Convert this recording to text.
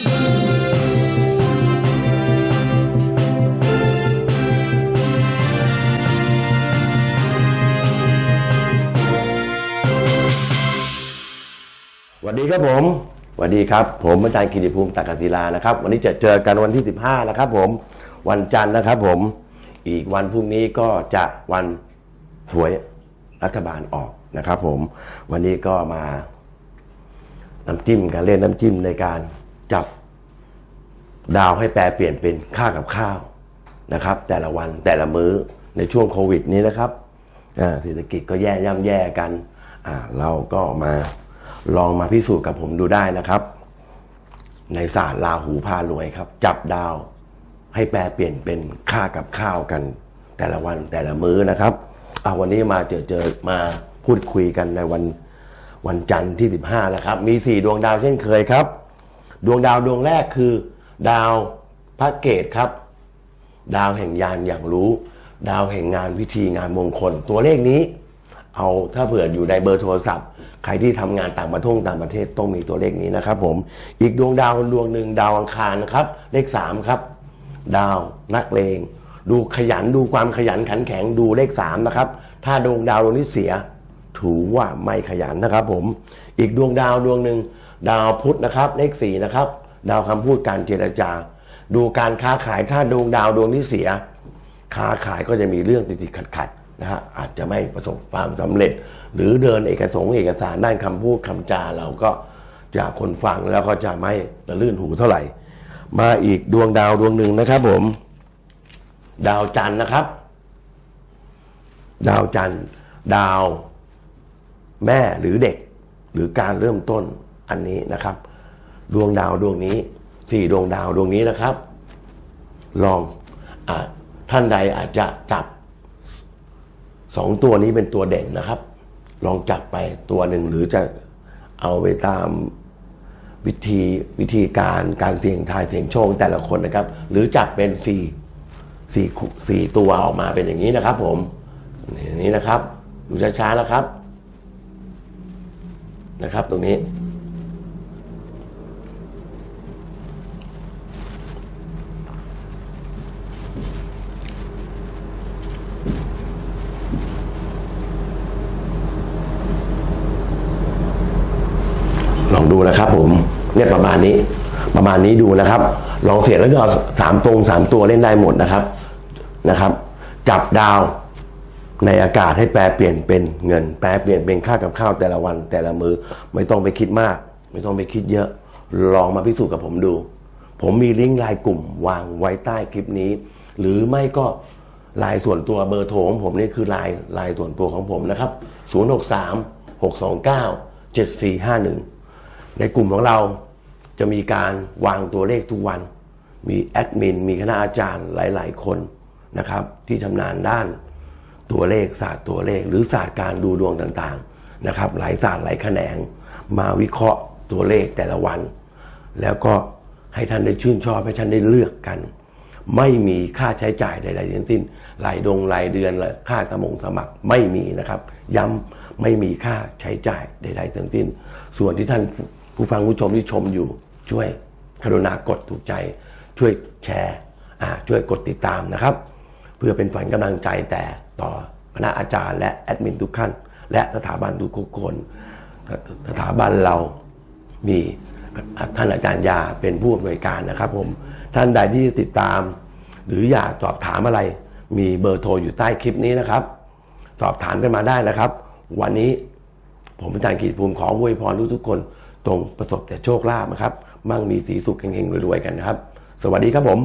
สวัสดีครับผมสวัสดีครับ ผมอาจารย์กิติภูมิตักกศิลานะครับ วันนี้จะเจอกันวันที่ 15 นะครับ ผมวันจันทร์นะครับ ผมอีกวันพรุ่งนี้ก็จะวันหวยรัฐบาลออกนะครับ ผมวันนี้ก็มาน้ำจิ้มการเล่นน้ำจิ้มในการ จับดาวให้แปลเปลี่ยนเป็นค่ากับข้าวนะครับ แต่ละวันแต่ละมื้อในช่วงโควิดนี้นะครับเศรษฐกิจก็แย่ย่ำแย่กันเราก็มาลองมาพิสูจน์กับผมดูได้นะครับ ในศาสตร์ลาหูพารวยครับ จับดาวให้แปลเปลี่ยนเป็นค่ากับข้าวกัน แต่ละวันแต่ละมื้อนะครับเอาวันนี้มาเจอเจอมาพูดคุยกันในวันวันจันทร์ที่ 15 แล้วครับ มี 4 ดวงดาวเช่นเคยครับ ดวงดาวดวงแรกคือ ดาวพระเกตครับ ดาวแห่งยานอย่างรู้ ดาวแห่งงานพิธีงานมงคล ตัวเลขนี้ เอาถ้าเผื่ออยู่ในเบอร์โทรศัพท์ ใครที่ทำงานต่างประเทศต่างประเทศต้องมีตัวเลขนี้นะครับ ผมอีกดวงดาวดวงหนึ่งดาวอังคารนะครับ เลขสามครับ ดาวนักเลงดูขยันดูความขยันขันแข็งดูเลขสามนะครับ ถ้าดวงดาวดวงนี้เสียถือว่าไม่ขยันนะครับผม อีกดวงดาวดวงหนึ่ง ดาวพุธนะครับ เลขสี่นะครับ ดาวคำพูดการเจรจา ดูการค้าขายถ้าดวงดาวดวงนี้เสีย ค้าขายก็จะมีเรื่องติดๆขัดนะฮะอาจจะไม่ประสบความสำเร็จ หรือเดินเอกสงค์เอกสารด้านคำพูดคำจาเราก็จะคนฟังแล้วก็จะไม่ระลื่นหูเท่าไหร่ มาอีกดวงดาวดวงหนึ่งนะครับผม ดาวจันทร์นะครับ ดาวจันทร์ ดาว แม่หรือเด็ก หรือการเริ่มต้น อันนี้นะครับ ดวงดาวดวงนี้สี่ดวงดาวดวงนี้นะครับ ลองอท่านใดอาจจะจับสองตัวนี้เป็นตัวเด่นนะครับ ลองจับไปตัวหนึ่งหรือจะเอาไปตามวิธีวิธีการการเสี่ยงทายเสี่ยงโชคแต่ละคนนะครับ หรือจับเป็นสี่สี่สี่ตัวออกมาเป็นอย่างนี้นะครับ ผมอย่างนี้นะครับดูช้าๆนะครับ นะครับ ตรงนี้ ลองดูนะครับ ผมเนี่ยประมาณนี้ ประมาณนี้ดูนะครับ ลองเสียงแล้วก็เอาสามตรงสามตัวเล่นได้หมดนะครับนะครับ จับดาวในอากาศให้แปลเปลี่ยนเป็นเงิน แปลเปลี่ยนเป็นค่ากับข้าวแต่ละวันแต่ละมือไม่ต้องไปคิดมาก ไม่ต้องไปคิดเยอะ ลองมาพิสูจน์กับผมดู ผมมีลิงก์ไลน์กลุ่มวางไว้ใต้คลิปนี้ หรือไม่ก็ไลน์ส่วนตัวเบอร์โทรของผมนี่คือไลน์ไลน์ส่วนตัวของผมนะครับ 063 629 7451 ในกลุ่มของเราจะมีการวางตัวเลขทุกวัน มีแอดมิน มีคณะอาจารย์หลาย ๆ คนนะครับ ที่ชำนาญด้านตัวเลขศาสตร์ตัวเลข หรือศาสตร์การดูดวงต่างๆนะครับ หลายศาสตร์หลายแขนง มาวิเคราะห์ตัวเลขแต่ละวัน แล้วก็ให้ท่านได้ชื่นชอบให้ท่านได้เลือกกัน ไม่มีค่าใช้จ่ายใดๆทั้งสิ้นรายดงรายเดือนและค่าสมงสมัครไม่มีนะครับ ย้ำไม่มีค่าใช้จ่ายใดๆทั้งสิ้น ส่วนที่ท่าน ผู้ฟังผู้ชมที่ชมอยู่ช่วยกรุณากดถูกใจ ช่วยแชร์ช่วยกดติดตามนะครับ เพื่อเป็นฝันกำลังใจแต่ต่อคณะอาจารย์และแอดมินทุกท่านและสถาบันทุกคนสถาบันเรามีท่านอาจารย์ยาเป็นผู้อำนวยการนะครับผมท่านใดที่ติดตาม หรืออยากสอบถามอะไร มีเบอร์โทรอยู่ใต้คลิปนี้นะครับ สอบถามกันมาได้นะครับ วันนี้ผมอาจารย์กีตภูมิขออวยพรทุกๆคน ตรงประสบแต่โชคลาภนะครับ มั่งมีสีสุขเฮงๆรวยๆกันนะครับ สวัสดีครับผม